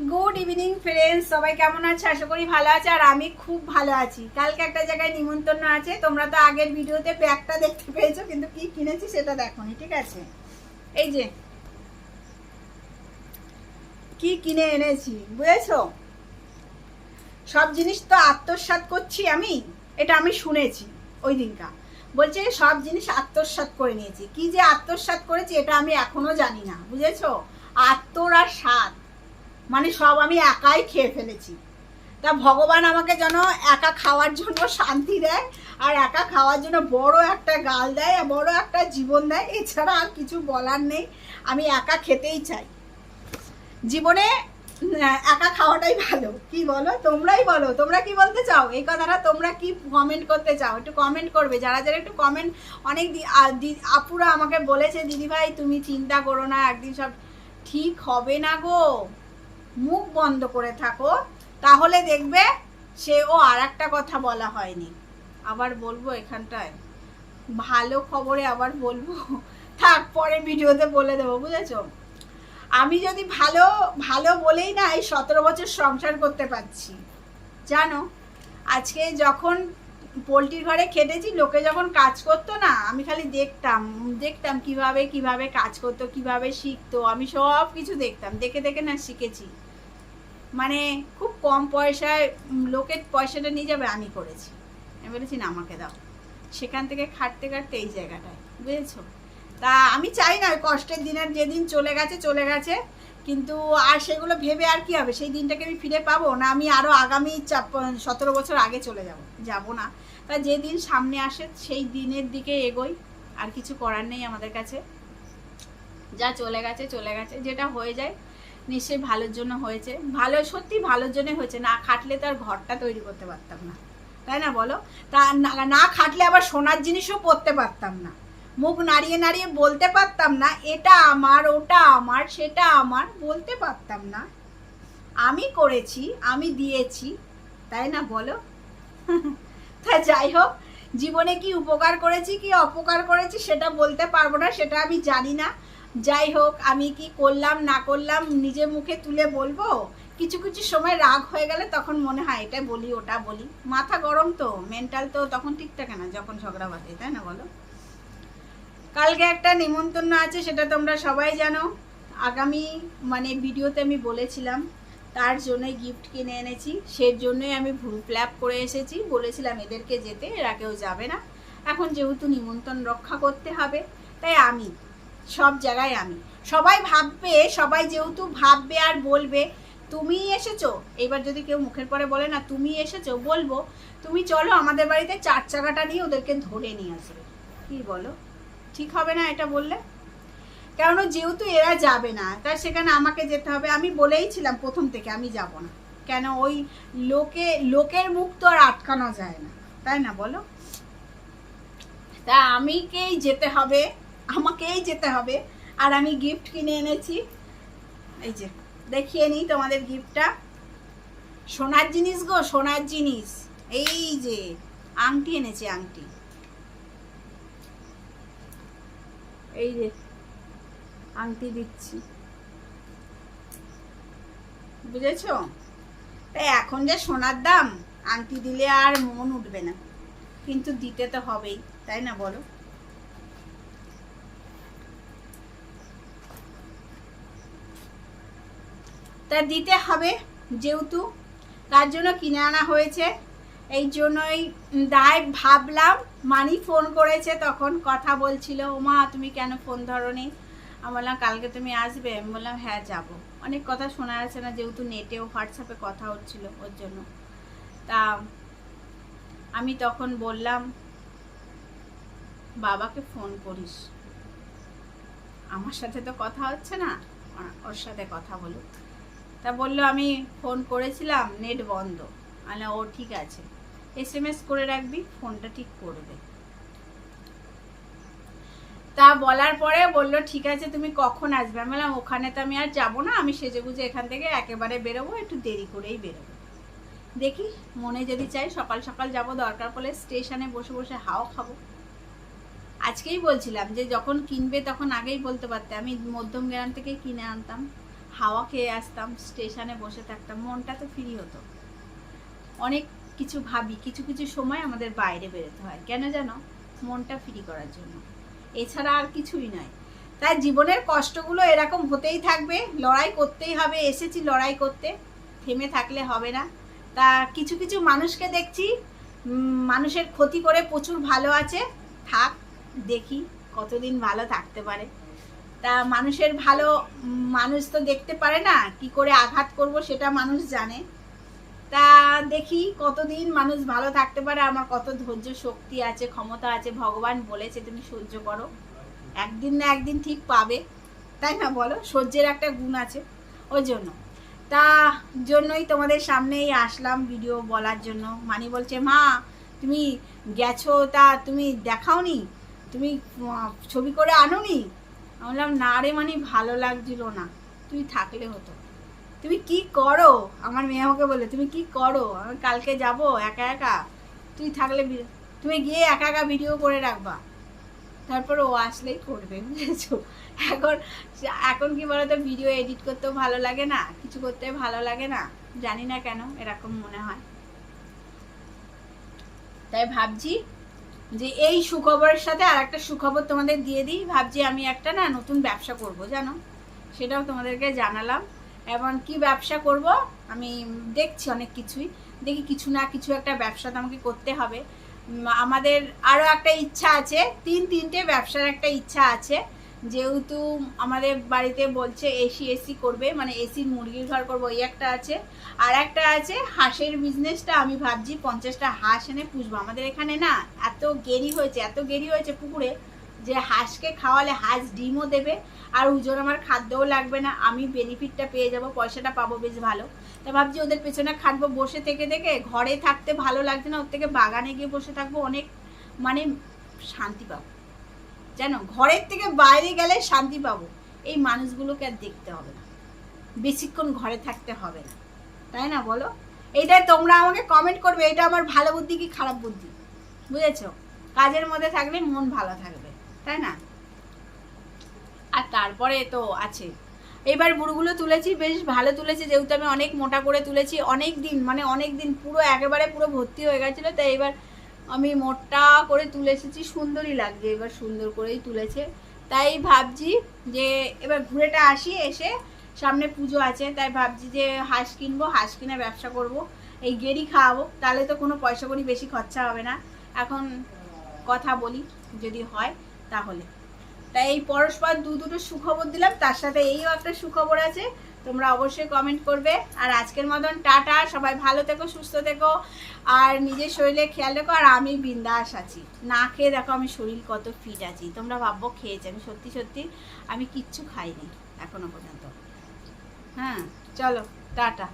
Good evening friends সবাই কেমন আছে? আশা করি ভালো আছে, আর আমি খুব ভালো আছি। কালকে একটা জায়গায় নিমন্ত্রণ আছে। তোমরা তো আগের ভিডিওতে ব্যাগটা দেখতে পেয়েছ, কিন্তু কি কিনেছি সেটা দেখোনি, ঠিক আছে? এই যে, কি কিনে এনেছি, বুঝেছ? সব জিনিস তো আত্মসাৎ করছি আমি, এটা আমি শুনেছি, ওই দিনকা বলছে সব জিনিস আত্মসাৎ করে নিয়েছি। কি যে আত্মসাৎ করেছি, এটা আমি এখনও জানি না, বুঝেছ? আত্মর স্বাদ মানে সব আমি একাই খেয়ে ফেলেছি। তা ভগবান আমাকে যেন একা খাওয়ার জন্য শান্তি দেয়, আর একা খাওয়ার জন্য বড় একটা গাল দেয় বড় একটা জীবন দেয়, এছাড়া আর কিছু বলার নেই। আমি একা খেতেই চাই। জীবনে একা খাওয়াটাই ভালো। কি বলো? তোমরাই বলো। তোমরা কি বলতে চাও? এই কথাটা তোমরা কি কমেন্ট করতে চাও? একটু কমেন্ট করবে। যারা যারা একটু কমেন্ট অনেক আপুরা আমাকে বলেছে দিদি ভাই তুমি চিন্তা করো না, একদিন সব ঠিক হবে না গো। মুখ বন্ধ করে থাকো, তাহলে দেখবে সে ও আর একটা কথা বলা হয়নি। আবার বলব এখানটায়। ভালো খবরে আবার বলব, থাক, পরে ভিডিওতে বলে দেবো, বুঝেছ? আমি যদি ভালো ভালো বলেই না এই সতেরো বছর সংসার করতে পারছি। জানো, আজকে যখন পোলট্রির ঘরে খেটেছি, লোকে যখন কাজ করতো না, আমি খালি দেখতাম দেখতাম কীভাবে কীভাবে কাজ করতো, কীভাবে শিখতো, আমি সব কিছু দেখতাম। দেখে দেখে না শিখেছি। মানে খুব কম পয়সায় লোকের পয়সাটা নিয়ে যাবে, আমি করেছি। আমি বলেছি, না, আমাকে দাও। সেখান থেকে খাটতে খাটতে এই জায়গাটায়, বুঝেছ? তা আমি চাই না ওই কষ্টের দিনের যেদিন চলে গেছে চলে গেছে। কিন্তু আর সেগুলো ভেবে আর কি হবে? সেই দিনটাকে আমি ফিরে পাবো? না, আমি আরও আগামী সতেরো বছর আগে চলে যাব যাব না। তা যে দিন সামনে আসে, সেই দিনের দিকে এগোই। আর কিছু করার নেই আমাদের কাছে। যা চলে গেছে চলে গেছে। যেটা হয়ে যায় নিশ্চয়ই ভালোর জন্য হয়েছে। ভালো সত্যি ভালোর জন্য হয়েছে। না খাটলে তো আর ঘরটা তৈরি করতে পারতাম না। তাই না বলো? তা না খাটলে আবার সোনার জিনিসও পরতে পারতাম না। মুখ নাড়িয়ে নাড়িয়ে বলতে পারতাম না, এটা আমার, ওটা আমার, সেটা আমার। বলতে পারতাম না। আমি করেছি, আমি দিয়েছি, তাই না বলো? তা যাই হোক, জীবনে কি উপকার করেছি, কি অপকার করেছি, সেটা বলতে পারব না, সেটা আমি জানি না। যাই হোক, আমি কি করলাম, না করলাম, নিজে মুখে তুলে বলব? কিছু কিছু সময় রাগ হয়ে গেলে তখন মনে হয় এটা বলি, ওটা বলি। মাথা গরম তো মেন্টাল তো তখন ঠিক থাকে না, যখন ঝগড়া বাঁধে, তাই না বলো? কালকে একটা নিমন্ত্রণ আছে, সেটা তোমরা সবাই জানো। আগামী মানে ভিডিওতে আমি বলেছিলাম, তার জন্যই গিফট কিনে এনেছি। সেই জন্যই আমি ভুল প্ল্যাপ করে এসেছি। বলেছিলাম, এদেরকে যেতে, এরা কেউ যাবে না। এখন যেহেতু নিমন্ত্রণ রক্ষা করতে হবে, তাই আমি সব জায়গায় আমি। সবাই ভাববে, সবাই যেহেতু ভাববে আর বলবে, তুমি এসেছ? এবার যদি কেউ মুখের পরে বলে, না, তুমি এসেছ, বলব, তুমি চলো আমাদের বাড়িতে চার চাকাটা নিয়ে ওদেরকে ধরে নিয়ে আসবে কি বলো? ঠিক হবে না এটা বললে? কেন যেহেতু এরা যাবে না তাই সেখানে আমাকে যেতে হবে। আমি বলেইছিলাম প্রথম থেকে, আমি যাব না। কেন ওই লোকে, লোকের মুখ তো আর আটকানো যায় না। তাই না বলো? তা আমিকেই যেতে হবে। আমাকেই যেতে হবে। আর আমি গিফট কিনে এনেছি। এই যে, দেখিয়ে নিই তোমাদের গিফটটা সোনার জিনিস গো, সোনার জিনিস। এই যে, আংটি এনেছি, আংটি। এই যে, আংটি দিচ্ছি। বুঝেছ? এখন যে সোনার দাম, আংটি দিলে আর মন উঠবে না। কিন্তু দিতে তো হবেই, তাই না বলো? তা দিতে হবে যেহেতু, তার জন্য কিনে আনা হয়েছে। এই জন্যই দায় ভাবলাম, মানি ফোন করেছে তখন কথা বলছিল, ওমা, তুমি কেন ফোন ধরনি? আমি বললাম, কালকে তুমি আসবে? আমি বললাম হ্যাঁ যাব। অনেক কথা শোনা যাচ্ছে না, যেহেতু নেটেও হোয়াটসঅ্যাপে কথা হচ্ছিল ওর জন্য। তা আমি তখন বললাম, বাবাকে ফোন করিস। আমার সাথে তো কথা হচ্ছে না ওর- ওর সাথে কথা বলুক। তা বলল আমি ফোন করেছিলাম নেট বন্ধ। বললাম, ও ঠিক আছে। এস এম এস করে রাখবি ফোনটা ঠিক করবে তা বলার পরে বলল ঠিক আছে তুমি কখন আসবে? আমি বললাম ওখানে তো আমি আর যাব না আমি সেজে গুজে এখান থেকে একেবারে বেরোবো একটু দেরি করেই বেরোবো। দেখি মনে যদি চাই সকাল সকাল যাব দরকার পড়লে স্টেশনে বসে বসে হাও খাব। আজকেই বলছিলাম যে যখন কিনবে তখন আগেই বলতে পারতে। আমি মধ্যম গ্রাম থেকে কিনে আনতাম। হাওয়া খেয়ে আসতাম, স্টেশনে বসে থাকতাম, মনটা তো ফ্রি হতো। অনেক কিছু ভাবি, কিছু কিছু সময় আমাদের বাইরে বেরোতে হয়। কেন জানো? মনটা ফ্রি করার জন্য। এছাড়া আর কিছুই নয় তাই জীবনের কষ্টগুলো এরকম হতেই থাকবে। লড়াই করতেই হবে, এসেছি লড়াই করতে। থেমে থাকলে হবে না। তা কিছু কিছু মানুষকে দেখছি মানুষের ক্ষতি করে প্রচুর ভালো আছে। থাক, দেখি কতদিন ভালো থাকতে পারে। তা মানুষের ভালো মানুষ তো দেখতে পারে না, কি করে আঘাত করব সেটা মানুষ জানে। তা দেখি কতদিন মানুষ ভালো থাকতে পারে, আমার কত ধৈর্য শক্তি আছে, ক্ষমতা আছে, ভগবান বলেছে তুমি সহ্য করো। একদিন না একদিন ঠিক পাবে। তাই না বলো? সহ্যের একটা গুণ আছে, ওই জন্য। তা জন্যই তোমাদের সামনেই আসলাম ভিডিও বলার জন্য। মানি বলছে, মা, তুমি গেছো, তা তুমি দেখাওনি? তুমি ছবি করে আনোনি? আমি বললাম, না রে মানে ভালো লাগছিল না। তুই থাকলে হতো। তুমি কি করো? আমার মেয়ে আমাকে বলে, তুমি কি করো? আমি কালকে যাব, একা একা? তুই থাকলে তুমি গিয়ে একা একা ভিডিও করে রাখবা। তারপর ও আসলেই করবে, বুঝেছ? এখন এখন কি বলতো ভিডিও এডিট করতেও ভালো লাগে না, কিছু করতে ভালো লাগে না। জানি না কেন, এরকম মনে হয়। তাই ভাবছি যে এই সুখবরের সাথে আর একটা সুখবর তোমাদের দিয়ে দিই। ভাবছি আমি একটা না নতুন ব্যবসা করব, জানো? সেটাও তোমাদেরকে জানালাম। এবং কি ব্যবসা করব, আমি দেখছি অনেক কিছুই। দেখি কিছু না কিছু একটা ব্যবসা তো আমাকে করতে হবে। আমাদের আরও একটা ইচ্ছা আছে, তিন তিনটে ব্যবসার একটা ইচ্ছা আছে। যেহেতু আমাদের বাড়িতে বলছে এসি এসি করবে মানে এসির মুরগির ঘর করব, এই একটা আছে। আর একটা আছে, হাঁসের বিজনেসটা আমি ভাবছি পঞ্চাশটা হাঁস এনে পুষবো। আমাদের এখানে না এত গেরি হয়েছে, এত গেরি হয়েছে পুকুরে যে হাঁসকে খাওয়ালে হাঁস ডিমও দেবে, আর ওজন আমার খাদ্যও লাগবে না। আমি বেনিফিটটা পেয়ে যাব, পয়সাটা পাবো বেশ ভালো। তা ভাবছি ওদের পেছনে খাটবো, বসে থেকে থেকে ঘরে থাকতে ভালো লাগছে না, ওর থেকে বাগানে গিয়ে বসে থাকব, অনেক মানে শান্তি পাবো। জানো ঘরের থেকে বাইরে গেলে শান্তি পাবো। এই মানুষগুলোকে আর দেখতে হবে না। বেশিক্ষণ ঘরে থাকতে হবে না। তাই না বলো? এইটাই তোমরা আমাকে কমেন্ট করবে এটা আমার ভালো বুদ্ধি কি খারাপ বুদ্ধি? বুঝেছ? কাজের মধ্যে থাকলে মন ভালো থাকবে, তাই না? আর তারপরে তো আছে। এবার বুড়গুলো তুলেছি, বেশ ভালো তুলেছি, যেহেতু আমি অনেক মোটা করে তুলেছি অনেক দিন মানে অনেক দিন পুরো একেবারে পুরো ভর্তি হয়ে গেছিল, তাই এবার আমি মোটা করে তুলে এসেছি, সুন্দরই লাগছে, এবার সুন্দর করেই তুলেছে। তাই ভাবছি যে এবার ঘুরেটা আসি, এসে সামনে পুজো আছে, তাই ভাবছি যে হাঁস কিনবো, হাঁস কিনে ব্যবসা করব, এই গেরি খাওয়াবো। তাহলে তো কোনো পয়সা করি বেশি খরচা হবে না। এখন কথা বলি, যদি হয় তাহলে। তাই এই পরস্পর দু দুটো সুখবর দিলাম, তার সাথে এইও একটা সুখবর আছে তোমরা অবশ্যই কমেন্ট করবে। আর আজকের মতন টাটা, সবাই ভালো থেকো, সুস্থ থেকো, আর নিজের শরীরে খেয়াল রেখো, আর আমি বিন্দাস আছি। না খেয়ে দেখো আমি শরীর কত ফিট আছি। তোমরা ভাববো খেয়েছি, আমি সত্যি সত্যি আমি কিচ্ছু খাইনি এখনও পর্যন্ত। হ্যাঁ চলো, টাটা।